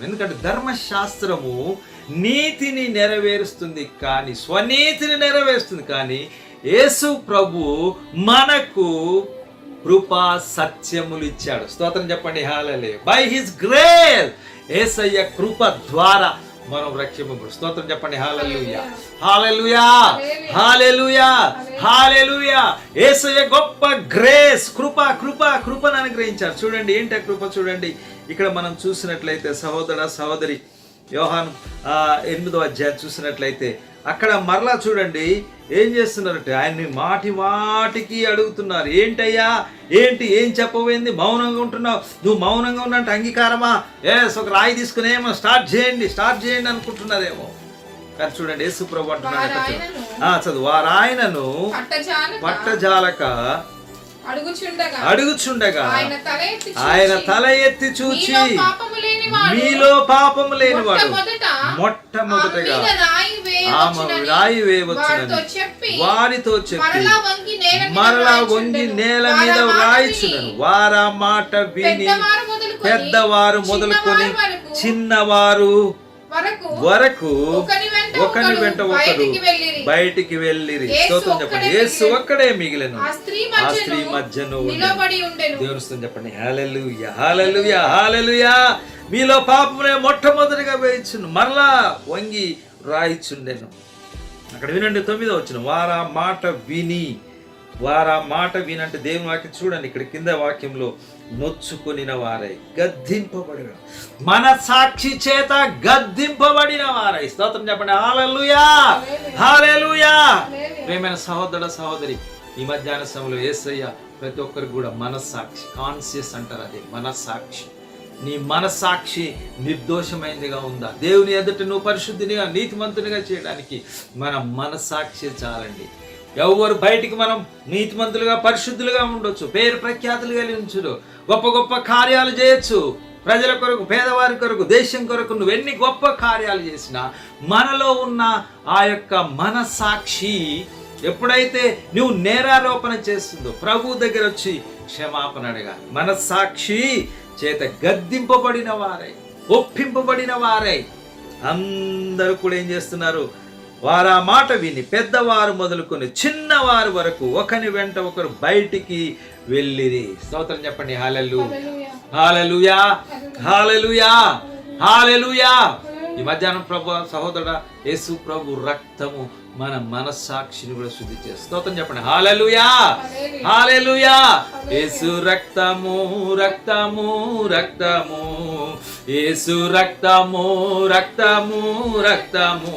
ధర్మశాస్త్రం. ఎందుకంటే ధర్మశాస్త్రము నీతిని నెరవేరుస్తుంది కానీ స్వనీతిని నెరవేరుస్తుంది కానీ యేసు ప్రభు మనకు కృపా సత్యములు ఇచ్చాడు. స్తోత్రం చెప్పండి. Hallelujah by his grace Yesayya కృప ద్వారా మనం రక్షింపబడు స్తోత్రం చెప్పండి. Hallelujah. Hallelujah. Hallelujah. Hallelujah. Yesayya గొప్ప గ్రేస్. కృప కృప కృపను అనుగ్రహించారు. చూడండి ఏంటి కృప చూడండి. ఇక్కడ మనం చూసినట్లయితే సహోదర సహోదరి యోహాను ఎనిమిదో అధ్యాయం చూసినట్లయితే అక్కడ మరలా చూడండి ఏం చేస్తున్నారంటే ఆయన్ని మాటి మాటికి అడుగుతున్నారు. ఏంటయ్యా? ఏంటి? ఏం చెప్పబోయింది? మౌనంగా ఉంటున్నావు? నువ్వు మౌనంగా ఉన్నట్టు అంగీకారమా? ఎస్ ఒక రాయి తీసుకుని ఏమో స్టార్ట్ చేయండి స్టార్ట్ చేయండి అనుకుంటున్నారేమో. కానీ చూడండి యేసు ప్రభు అంటున్నాడు చదువు వారు ఆయనను పట్టజాలక. పట్టజాలక అడుగుచుండగా ఆయన తల ఎత్తి చూచి, మీలో పాపము లేనివాడు మొట్టమొదటగా ఆమె రాయి వేయవచ్చునని రాయి వారితో చెప్పి మరలా వంగి నేల మీద రాయిచునను విని, వారా మాట విని పెద్దవారు మొదలుకొని పెద్దవారు మొదలుకొని చిన్నవారి వరకు ఒకని వెంట ఒకరు బయటికి వెళ్ళిరి. స్తోత్రం చెప్పండి. యేసు. ఒక్కడే మిగిలిన. ఆ స్త్రీ మధ్యను స్తోత్రం చెప్పండి. హాలెలుయా హాలెలుయా హాలెలుయా మీలో పాపమునే మొట్టమొదటిగా వేయించును. మరలా వంగి రాయిచుండెను. అక్కడ వినండి తొమ్మిదో వచ్చిన వారా మాట విని. వారా మాట వినంటే దేవుని వాక్యం చూడండి. ఇక్కడ కింద వాక్యంలో నొచ్చుకొనిన వారై గద్దింపబడిన మన సాక్షి చేత గద్దింపబడిన వారై. స్తోత్రం చెప్పండి. హాలెలుయా హాలెలుయా ప్రేమైన సహోదర సహోదరి ఈ మధ్యాహ్న సమయంలో ఏసయ్య ప్రతి ఒక్కరికి కూడా మనస్సాక్షి కాన్షియస్ అంటారు అది. మనస్సాక్షి. నీ మనస్సాక్షి నిర్దోషమైనదిగా ఉందా? దేవుని ఎదుట నువ్వు పరిశుద్ధినిగా నీతిమంతునిగా చేయడానికి మన మనస్సాక్షి చాలండి. ఎవరు బయటికి మనం నీతిమంతులుగా పరిశుద్ధులుగా ఉండొచ్చు. పేరు ప్రఖ్యాతులు కలిగి ఉంచుడు. గొప్ప గొప్ప కార్యాలు చేయొచ్చు. ప్రజల కొరకు పేదవారి కొరకు దేశం కొరకు నువ్వు ఎన్ని గొప్ప కార్యాలు చేసినా మనలో ఉన్న ఆ యొక్క మనసాక్షి ఎప్పుడైతే నువ్వు నేరారోపణ చేస్తుందో ప్రభు దగ్గర వచ్చి క్షమాపణ అడగాలి. మనసాక్షి చేత గద్దింపబడిన వారై ఒప్పింపబడిన వారై అందరూ కూడా ఏం చేస్తున్నారు? వారు ఆ మాట విని పెద్దవారు మొదలుకొని చిన్నవారు వరకు ఒకని వెంట ఒకరు బయటికి వెళ్ళిరి స్తోత్రం చెప్పండి హాలెలు. హాలెలుయా హాలెలుయా హాలెలుయా ఈ మధ్యాహ్నం ప్రభు సహోదరుడ యేసు ప్రభు రక్తము మన మనస్సాక్షిని కూడా శుద్ధి చేస్తుంది స్తోత్రం చెప్పండి హాలెలుయా హాలెలుయా యేసు రక్తము రక్తము రక్తము యేసు రక్తము రక్తము రక్తము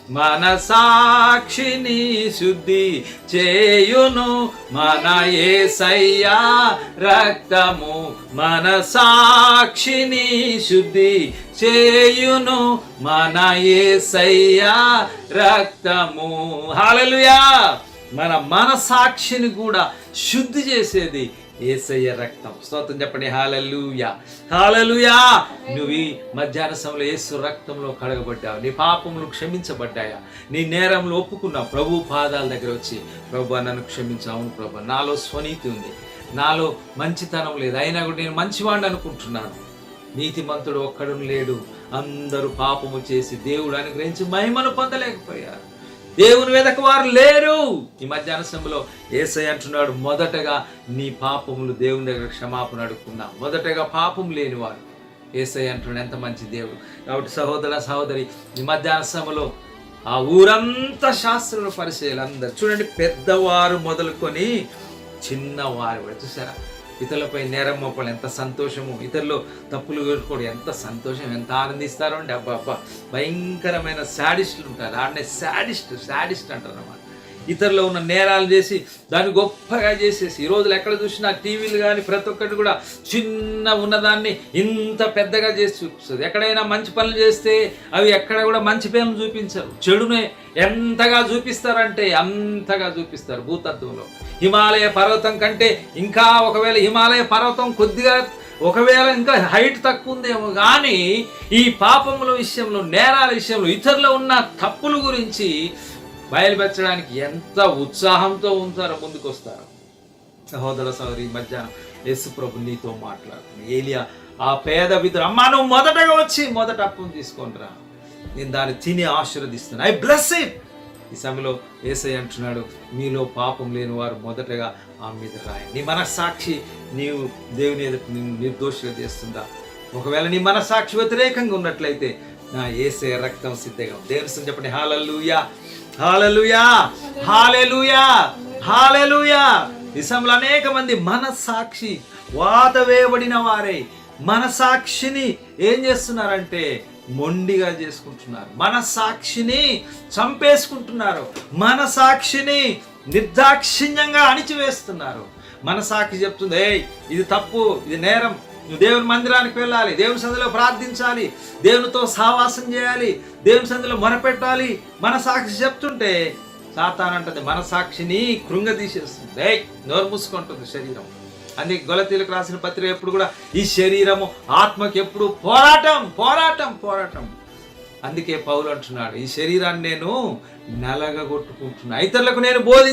మన సాక్షిని శుద్ధి చేయును మన ఏసయ్యా రక్తము మన సాక్షిని శుద్ధి చేయును మన ఏసయ్యా రక్తము. హాలలుయా మన మన సాక్షిని కూడా శుద్ధి చేసేది ఏసయ్య రక్తం. స్తోత్రం చెప్పండి. హాలలుయా. హాలలుయా. నువ్వు ఈ మధ్యాహ్న సమయంలో యేసు రక్తంలో కడగబడ్డావు. నీ పాపములు క్షమించబడ్డాయా? నీ నేరములు ఒప్పుకున్నావు. ప్రభు పాదాల దగ్గర వచ్చి ప్రభు నన్ను క్షమించావును ప్రభు. నాలో స్వనీతి ఉంది. నాలో మంచితనం లేదు. అయినా కూడా నేను మంచివాడిని అనుకుంటున్నాను. నీతిమంతుడు ఒక్కడు లేడు. అందరూ పాపము చేసి దేవుడు అనుగ్రహించి మహిమను పొందలేకపోయారు. దేవుని వెదక వారు లేరు. ఈ మధ్యాహ్న సమయంలో ఏసై అంటున్నాడు మొదటగా నీ పాపములు దేవుని దగ్గర క్షమాపణ అడుక్కున్నా మొదటగా పాపం లేనివారు ఏసై అంటున్నాడు ఎంత మంచి దేవుడు. కాబట్టి సహోదర సహోదరి ఈ మధ్యాహ్న సమయంలో ఆ ఊరంతా శాస్త్రుల పరిచయాలు అందరు చూడండి పెద్దవారు మొదలుకొని చిన్నవారు కూడా చూసారా? ఇతరులపై నేరం మోపడం ఎంత సంతోషము. ఇతరులు తప్పులు కోరుకోవడం ఎంత సంతోషం. ఎంత ఆనందిస్తారో అండి. అబ్బా అబ్బా. భయంకరమైన శాడిస్టులు ఉంటారు. ఆడనే శాడిస్ట్ శాడిస్ట్ అంటారు అన్నమాట ఇతరులు ఉన్న నేరాలు చేసి దాన్ని గొప్పగా చేసేసి ఈ రోజులు ఎక్కడ చూసినా టీవీలు కానీ ప్రతి ఒక్కటి కూడా చిన్న ఉన్నదాన్ని ఇంత పెద్దగా చేసి చూపిస్తుంది. ఎక్కడైనా మంచి పనులు చేస్తే అవి ఎక్కడ కూడా మంచి పనులు చూపించరు. చెడునే ఎంతగా చూపిస్తారంటే అంతగా చూపిస్తారు భూతత్వంలో. హిమాలయ పర్వతం కంటే ఇంకా ఒకవేళ హిమాలయ పర్వతం కొద్దిగా ఒకవేళ ఇంకా హైట్ తక్కువ ఉందేమో కానీ ఈ పాపముల విషయంలో నేరాల విషయంలో ఇతరులు ఉన్న తప్పుల గురించి బయలుపెట్టడానికి ఎంత ఉత్సాహంతో ఉంటారో ముందుకు వస్తారు సహోదర సహోదరి మధ్య మధ్యాహ్నం యేసు ప్రభు నీతో మాట్లాడుతుంది ఏలియా ఆ పేద విధుడు అమ్మా నువ్వు మొదటగా వచ్చి మొదట అప్పును తీసుకొనిరా నేను దాన్ని తిని ఆశీర్వదిస్తున్నాను. I bless it. ఈ సమయంలో ఏసై అంటున్నాడు మీలో పాపం లేని వారు మొదటగా ఆ మీద రాయి నీ మనస్సాక్షి నీవు దేవుని ఎదుట నిన్ను నిర్దోషిగా చేస్తుందా? ఒకవేళ నీ మనస్సాక్షి వ్యతిరేకంగా ఉన్నట్లయితే నా ఏసే రక్తం సిద్ధంగా దేవుని చెప్పండి. హాలల్లుయా. Hallelujah hallelujah hallelujah. ఈ అనేక మంది మనస్సాక్షి వాత వేయబడిన వారే. మనసాక్షిని ఏం చేస్తున్నారంటే మొండిగా చేసుకుంటున్నారు. మనసాక్షిని చంపేసుకుంటున్నారు. మనసాక్షిని నిర్దాక్షిణ్యంగా అణిచివేస్తున్నారు. మనసాక్షి చెప్తుంది ఏయ్ ఇది తప్పు ఇది నేరం. నువ్వు దేవుని మందిరానికి వెళ్ళాలి దేవుని సందులో ప్రార్థించాలి దేవునితో సావాసం చేయాలి దేవుని సందులో మొరపెట్టాలి. మనసాక్షి చెప్తుంటే సాతానంటది మనసాక్షిని కృంగదీసేస్తుంది ఏయ్ నోరు మూసుకుంటుంది శరీరం. అందుకే గొలతీలకు రాసిన పత్రిక ఎప్పుడు కూడా ఈ శరీరము ఆత్మకి ఎప్పుడు పోరాటం పోరాటం పోరాటం. అందుకే పౌలు అంటున్నాడు ఈ శరీరాన్ని నేను నలగగొట్టుకుంటున్నా. ఇతరులకు నేను బోధి